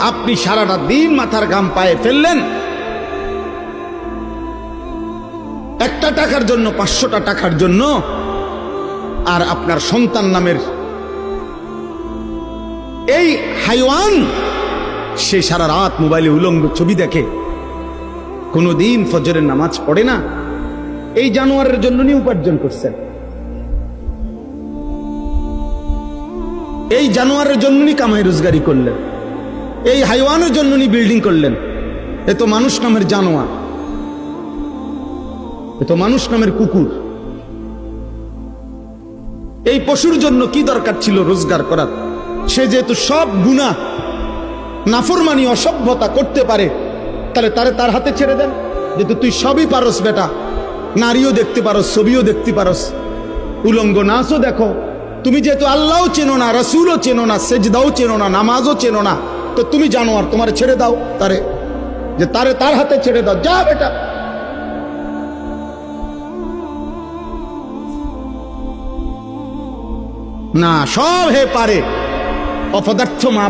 আপনি সারাটা দিন মাথার ঘাম পায়ে ফেললেন। একটা টাকার জন্য, পাঁচশোটা টাকার জন্য, আর আপনার সন্তান নামের এই হাইওয়ান, সে সারা রাত মোবাইলে উলঙ্গ ছবি দেখে। কোনোদিন ফজরের নামাজ পড়ে না। এই জানোয়ারের জন্য নিয়ে উপার্জন করছেন। এই জানোয়ারের জন্য নি কামাই রোজগারি করলেন। এই হাইওয়ানের জন্য নি বিল্ডিং করলেন। এ তো মানুষ নামের জানোয়ার। এ তো মানুষ নামের কুকুর। এই পশুর জন্য কি দরকার ছিল রোজগার করার? সে যেহেতু সব গুণা, নাফরমানি, অসভ্যতা করতে পারে, তাহলে তারে তার হাতে ছেড়ে দেন। যেহেতু তুই সবই পারস বেটা, নারীও দেখতে পারস, ছবিও দেখতে পারস। উলঙ্গ নাচও দেখো। তুমি যেহেতু আল্লাহও চেনো না, রসুলও চেনো না, সেজদাও চেনো না, নামাজও চেনো না তো তুমি জানো আর তোমার ছেড়ে দাও তারে, যে তারে তার হাতে ছেড়ে দাও। যা বেটা। না, সব হে পারে। অপদার্থ মা